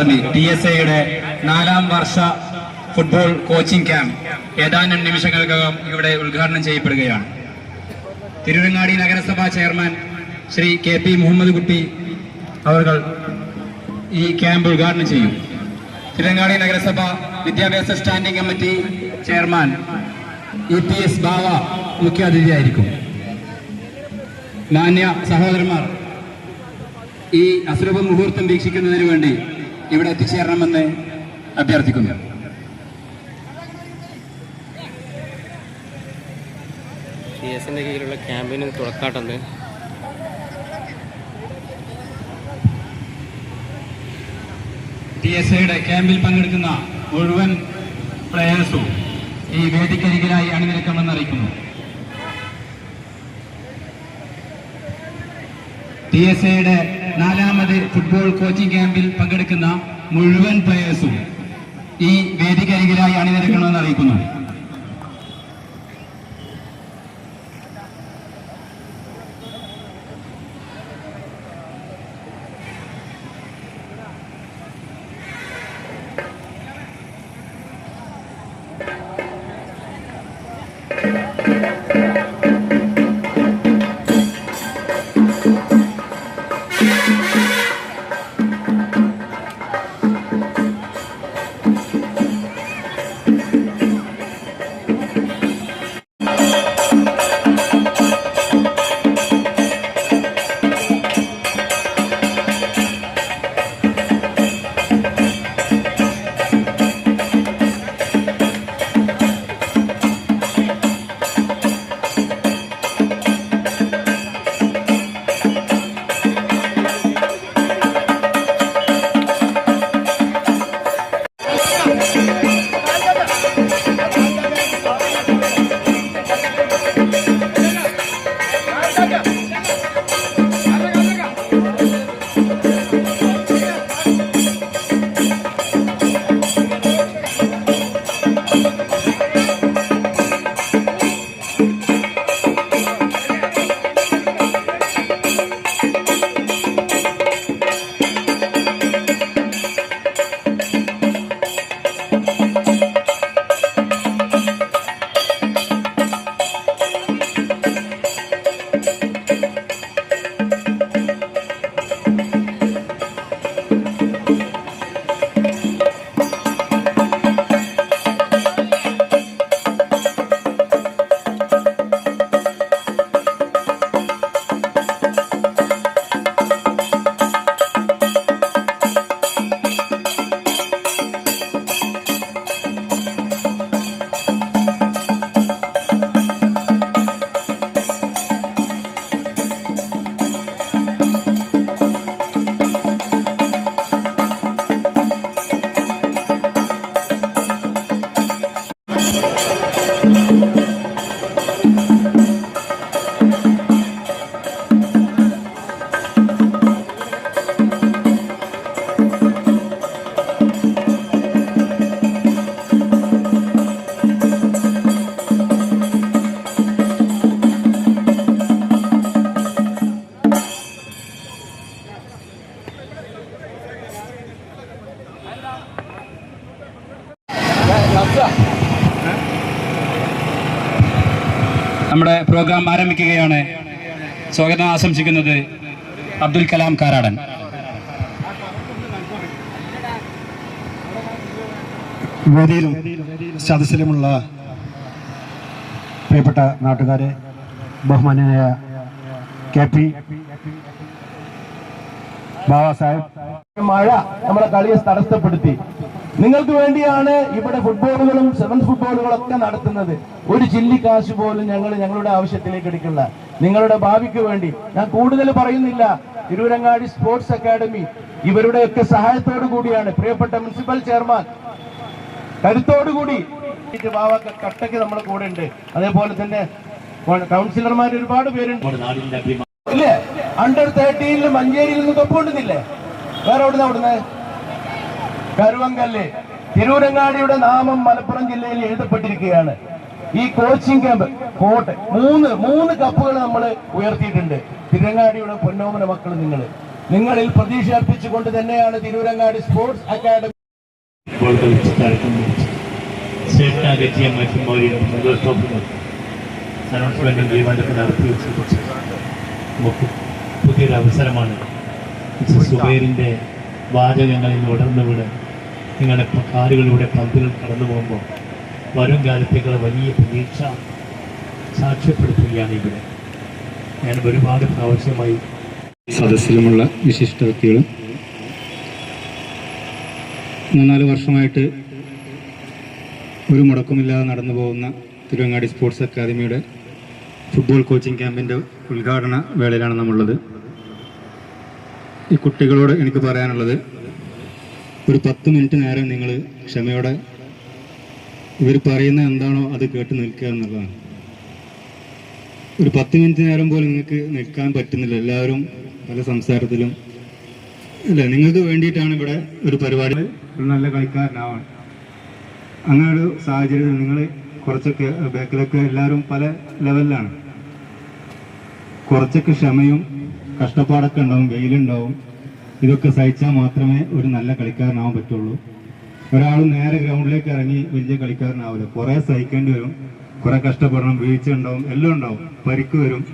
Academy T S എയുടെ നാലാം വർഷ football coaching camp ഏതാനും നിമിഷങ്ങൾക്കകം ഇവിടെ ഉദ്ഘാടനം ചെയ്യപ്പെടുകയാണ്. തിരുവങ്ങാടി നഗരസഭാ chairman Shri K P Muhammad Kutty അവർ ഈ ക്യാമ്പ് ഉദ്ഘാടനം ചെയ്യും. തിരുവങ്ങാടി നഗരസഭ വിദ്യാഭ്യാസ standing committee chairman E P S Bava മുഖ്യാതിഥിയായിരിക്കും. മാന്യ സഹോദരന്മാർ ഈ അസുലഭ മുഹൂർത്തം വീക്ഷിക്കുന്നതിന് വേണ്ടി ഇവിടെ എത്തിച്ചേരണമെന്ന് അഭ്യർത്ഥിക്കുന്നു. സി എസിന്റെ കീഴിലുള്ള ക്യാമ്പിന് തുറക്കാട്ടുണ്ട് ടി എസ് ക്യാമ്പിൽ പങ്കെടുക്കുന്ന മുഴുവൻ പ്ലെയേഴ്സും ഈ വേദിക്കരികിലായി അണിനിരക്കണമെന്ന് അറിയിക്കുന്നു. ടി എസ് എയുടെ നാലാമത് ഫുട്ബോൾ കോച്ചിംഗ് ക്യാമ്പിൽ പങ്കെടുക്കുന്ന മുഴുവൻ പ്ലേയേഴ്സും ഈ വേദിക്കരികിലായി അണിനിരക്കണമെന്ന് അറിയിക്കുന്നു. നമ്മുടെ പ്രോഗ്രാം ആരംഭിക്കുകയാണ്. സ്വാഗതം ആശംസിക്കുന്നത് അബ്ദുൽ കലാം കാരാടൻ. വേദിയിലും സദസ്സിലുമുള്ള പ്രിയപ്പെട്ട നാട്ടുകാരെ ബഹുമാനായ കെ പി ബാബാ സാഹേബ്. മഴ നമ്മളെ കളിയെ തടസ്സപ്പെടുത്തി. നിങ്ങൾക്ക് വേണ്ടിയാണ് ഇവിടെ ഫുട്ബോളുകളും സെവൻസ് ഫുട്ബോളുകളൊക്കെ നടത്തുന്നത്. ഒരു ചില്ലി കാശ് പോലും ഞങ്ങൾ ഞങ്ങളുടെ ആവശ്യത്തിലേക്ക് എടുക്കില്ല. നിങ്ങളുടെ ഭാവിക്ക് വേണ്ടി. ഞാൻ കൂടുതൽ പറയുന്നില്ല. തിരൂരങ്ങാടി സ്പോർട്സ് അക്കാദമി ഇവരുടെയൊക്കെ സഹായത്തോടു കൂടിയാണ്. പ്രിയപ്പെട്ട മുനിസിപ്പൽ ചെയർമാൻ കരുത്തോടുകൂടി ബാബ കട്ടയ്ക്ക് നമ്മുടെ കൂടെ ഉണ്ട്. അതേപോലെ തന്നെ കൗൺസിലർമാർ ഒരുപാട് പേരുണ്ട്. ഇല്ലേ? അണ്ടർ തേർട്ടീനിൽ മഞ്ചേരിയിൽ നിന്ന് തൊപ്പുകൊണ്ടുന്നില്ലേ? വേറെ എവിടുന്ന അവിടുന്ന്? കരുവങ്കല്ല് തിരൂരങ്ങാടിയുടെ നാമം മലപ്പുറം ജില്ലയിൽ എഴുതപ്പെട്ടിരിക്കുകയാണ്. ഈ കോച്ചിങ് ക്യാമ്പ് കോട്ട് മൂന്ന് മൂന്ന് കപ്പുകൾ നമ്മൾ ഉയർത്തിയിട്ടുണ്ട്. തിരങ്ങാടിയുടെ പൊന്നോമന മക്കൾ നിങ്ങൾ നിങ്ങളിൽ പ്രതീക്ഷ അർപ്പിച്ചുകൊണ്ട് തന്നെയാണ് തിരൂരങ്ങാടി സ്പോർട്സ് അക്കാദമി പുതിയൊരു അവസരമാണ്. സുബൈറിന്റെ വാചകങ്ങളിൽ ഉടർന്നു വീണ് നിങ്ങളുടെ കാറുകളിലൂടെ പന്തുകൾ കടന്നു പോകുമ്പോൾ വരും കാലത്തേക്കുള്ള വലിയ പ്രതീക്ഷ സാക്ഷ്യപ്പെടുത്തുകയാണ് ഇവിടെ. ഞാൻ ഒരുപാട് പ്രാവശ്യമായി സദസ്സിലുമുള്ള വിശിഷ്ട വ്യക്തികൾ മൂന്നാൽ വർഷമായിട്ട് ഒരു മുടക്കമില്ലാതെ നടന്നു പോകുന്ന തിരുവങ്ങാടി സ്പോർട്സ് അക്കാദമിയുടെ ഫുട്ബോൾ കോച്ചിങ് ക്യാമ്പിന്റെ ഉദ്ഘാടന വേളയിലാണ് നമ്മളുള്ളത്. ഈ കുട്ടികളോട് എനിക്ക് പറയാനുള്ളത് ഒരു പത്ത് മിനിറ്റ് നേരം നിങ്ങൾ ക്ഷമയോടെ ഇവർ പറയുന്ന എന്താണോ അത് കേട്ട് നിൽക്കുക എന്നുള്ളതാണ്. ഒരു പത്ത് മിനിറ്റ് നേരം പോലും നിങ്ങൾക്ക് നിൽക്കാൻ പറ്റുന്നില്ല. എല്ലാവരും പല സംസാരത്തിലും അല്ല? നിങ്ങൾക്ക് വേണ്ടിയിട്ടാണ് ഇവിടെ ഒരു പരിപാടി. ഒരു നല്ല കളിക്കാരനാവാണ് അങ്ങനെ ഒരു സാഹചര്യത്തിൽ നിങ്ങൾ കുറച്ചൊക്കെ ബാക്കിലൊക്കെ എല്ലാവരും പല ലെവലിലാണ്. കുറച്ചൊക്കെ ക്ഷമയും കഷ്ടപ്പാടൊക്കെ ഉണ്ടാവും വെയിലുണ്ടാവും. ഇതൊക്കെ സഹിച്ചാൽ മാത്രമേ ഒരു നല്ല കളിക്കാരനാവാൻ പറ്റുള്ളൂ. ഒരാൾ നേരെ ഗ്രൗണ്ടിലേക്ക് ഇറങ്ങി വലിയ കളിക്കാരനാവില്ല. കുറേ സഹിക്കേണ്ടി വരും. കുറെ കഷ്ടപ്പെടണം. വീഴ്ച ഉണ്ടാവും. എല്ലാം ഉണ്ടാവും. പരിക്ക് വരും.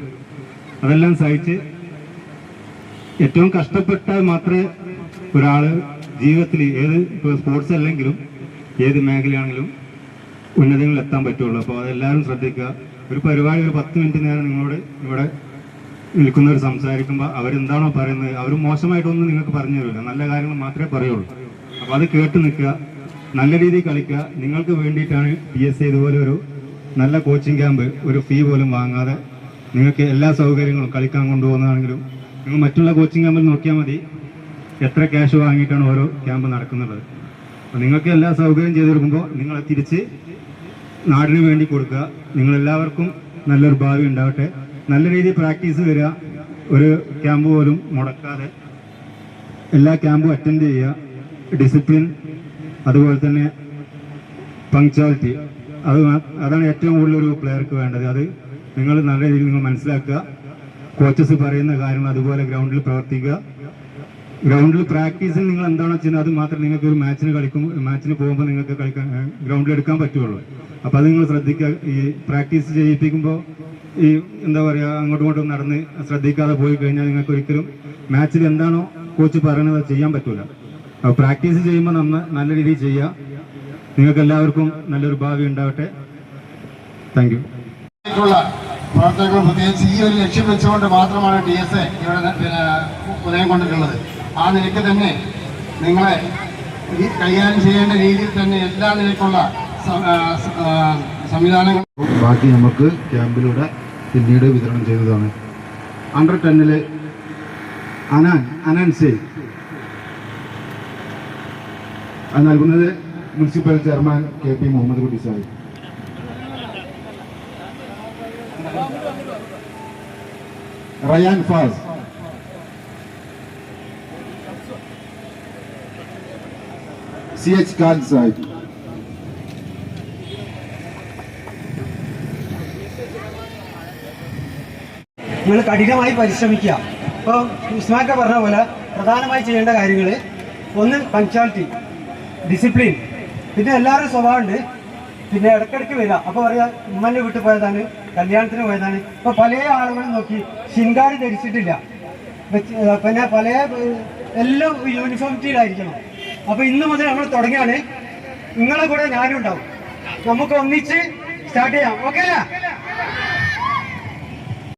അതെല്ലാം സഹിച്ച് ഏറ്റവും കഷ്ടപ്പെട്ടാൽ മാത്രമേ ഒരാൾ ജീവിതത്തിൽ ഏത് ഇപ്പോൾ സ്പോർട്സ് അല്ലെങ്കിലും ഏത് മേഖലയാണെങ്കിലും ഉന്നതങ്ങളിൽ എത്താൻ പറ്റുള്ളൂ. അപ്പോൾ അതെല്ലാവരും ശ്രദ്ധിക്കുക. ഒരു പരിപാടി ഒരു പത്ത് മിനിറ്റ് നേരം നിങ്ങളോട് ഇവിടെ നിൽക്കുന്നവർ സംസാരിക്കുമ്പോൾ അവരെന്താണോ പറയുന്നത് അവർ മോശമായിട്ടൊന്നും നിങ്ങൾക്ക് പറഞ്ഞു തരില്ല. നല്ല കാര്യങ്ങൾ മാത്രമേ പറയുള്ളൂ. അപ്പോൾ അത് കേട്ട് നിൽക്കുക നല്ല രീതിയിൽ കളിക്കുക. നിങ്ങൾക്ക് വേണ്ടിയിട്ടാണ് പി എസ് ഇതുപോലെ ഒരു നല്ല കോച്ചിങ് ക്യാമ്പ് ഒരു ഫീ പോലും വാങ്ങാതെ നിങ്ങൾക്ക് എല്ലാ സൗകര്യങ്ങളും കളിക്കാൻ കൊണ്ടുപോകുന്നതാണെങ്കിലും നിങ്ങൾ മറ്റുള്ള കോച്ചിങ് ക്യാമ്പിൽ നോക്കിയാൽ മതി. എത്ര ക്യാഷ് വാങ്ങിയിട്ടാണ് ഓരോ ക്യാമ്പ് നടക്കുന്നത്. അപ്പോൾ നിങ്ങൾക്ക് എല്ലാ സൗകര്യം ചെയ്തു കൊടുക്കുമ്പോൾ നിങ്ങൾ തിരിച്ച് നാടിന് വേണ്ടി കൊടുക്കുക. നിങ്ങളെല്ലാവർക്കും നല്ലൊരു ഭാവി ഉണ്ടാവട്ടെ. നല്ല രീതിയിൽ പ്രാക്ടീസ് വരിക. ഒരു ക്യാമ്പ് പോലും മുടക്കാതെ എല്ലാ ക്യാമ്പും അറ്റൻഡ് ചെയ്യുക. ഡിസിപ്ലിൻ അതുപോലെ തന്നെ പങ്ക്ച്വാലിറ്റി അത് അതാണ് ഏറ്റവും കൂടുതൽ ഒരു പ്ലെയർക്ക് വേണ്ടത്. അത് നിങ്ങൾ നല്ല രീതിയിൽ നിങ്ങൾ മനസ്സിലാക്കുക. കോച്ചസ് പറയുന്ന കാര്യങ്ങൾ അതുപോലെ ഗ്രൗണ്ടിൽ പ്രവർത്തിക്കുക. ഗ്രൗണ്ടിൽ പ്രാക്ടീസിൽ നിങ്ങൾ എന്താണോ ചെയ്യുന്നത് അത് മാത്രം നിങ്ങൾക്ക് ഒരു മാച്ചിന് കളിക്കും മാച്ചിന് പോകുമ്പോൾ നിങ്ങൾക്ക് കളിക്കാൻ ഗ്രൗണ്ടിൽ എടുക്കാൻ പറ്റുള്ളൂ. അപ്പോൾ അത് നിങ്ങൾ ശ്രദ്ധിക്കുക. ഈ പ്രാക്ടീസ് ചെയ്യിപ്പിക്കുമ്പോൾ ഈ എന്താ പറയുക അങ്ങോട്ടും ഇങ്ങോട്ടും നടന്ന് ശ്രദ്ധിക്കാതെ പോയി കഴിഞ്ഞാൽ നിങ്ങൾക്ക് ഒരിക്കലും മാച്ചിൽ എന്താണോ കോച്ച് പറയുന്നത് ചെയ്യാൻ പറ്റൂല. അപ്പോൾ പ്രാക്ടീസ് ചെയ്യുമ്പോൾ നമ്മൾ നല്ല രീതിയിൽ ചെയ്യുക നിങ്ങൾക്ക് എല്ലാവർക്കും നല്ലൊരു ഭാവി ഉണ്ടാവട്ടെ. താങ്ക് യു പ്രവർത്തകർ പ്രത്യേകിച്ച് ഈ ഒരു ലക്ഷ്യം വെച്ചുകൊണ്ട് മാത്രമാണ് ടി എസ് എ ഇവിടെ പിന്നെ ഉദയം കൊണ്ടിട്ടുള്ളത്. ആ നിലയ്ക്ക് തന്നെ നിങ്ങളെ കൈകാര്യം ചെയ്യേണ്ട രീതിയിൽ തന്നെ എല്ലാ നിലയ്ക്കുള്ള സംവിധാനങ്ങൾ. ബാക്കി നമുക്ക് ക്യാമ്പിലൂടെ പിന്നീട് വിതരണം ചെയ്തതാണ്. അണ്ടർ ടെന്നിൽ അനാൻ അനാൻ സേ. അത് നൽകുന്നത് municipal chairman K P Muhammad Kutty Sahib. Ryan ഫാസ്. C H Khan Sahib. നിങ്ങൾ കഠിനമായി പരിശ്രമിക്കുക. ഇപ്പോൾ ഉസ്മാക്ക പറഞ്ഞ പോലെ പ്രധാനമായി ചെയ്യേണ്ട കാര്യങ്ങൾ ഒന്ന് പങ്ക്ച്വാലിറ്റി ഡിസിപ്ലിൻ പിന്നെ എല്ലാവരും സ്വഭാവമുണ്ട്. പിന്നെ ഇടയ്ക്കിടയ്ക്ക് വരിക. അപ്പോൾ പറയാ ഉമ്മന്റെ വീട്ടിൽ പോയതാണ് കല്യാണത്തിന് പോയതാണ്. ഇപ്പോൾ പല ആളുകളും നോക്കി ശിങ്കാരി ധരിച്ചിട്ടില്ല. പിന്നെ പല എല്ലാം യൂണിഫോമിറ്റിയിലായിരിക്കണം അപ്പോൾ ഇന്ന് മുതൽ നമ്മൾ തുടങ്ങിയാണ് നിങ്ങളെ കൂടെ ഞാനും ഉണ്ടാവും. നമുക്ക് ഒന്നിച്ച് സ്റ്റാർട്ട് ചെയ്യാം. ഓക്കെ അല്ലേ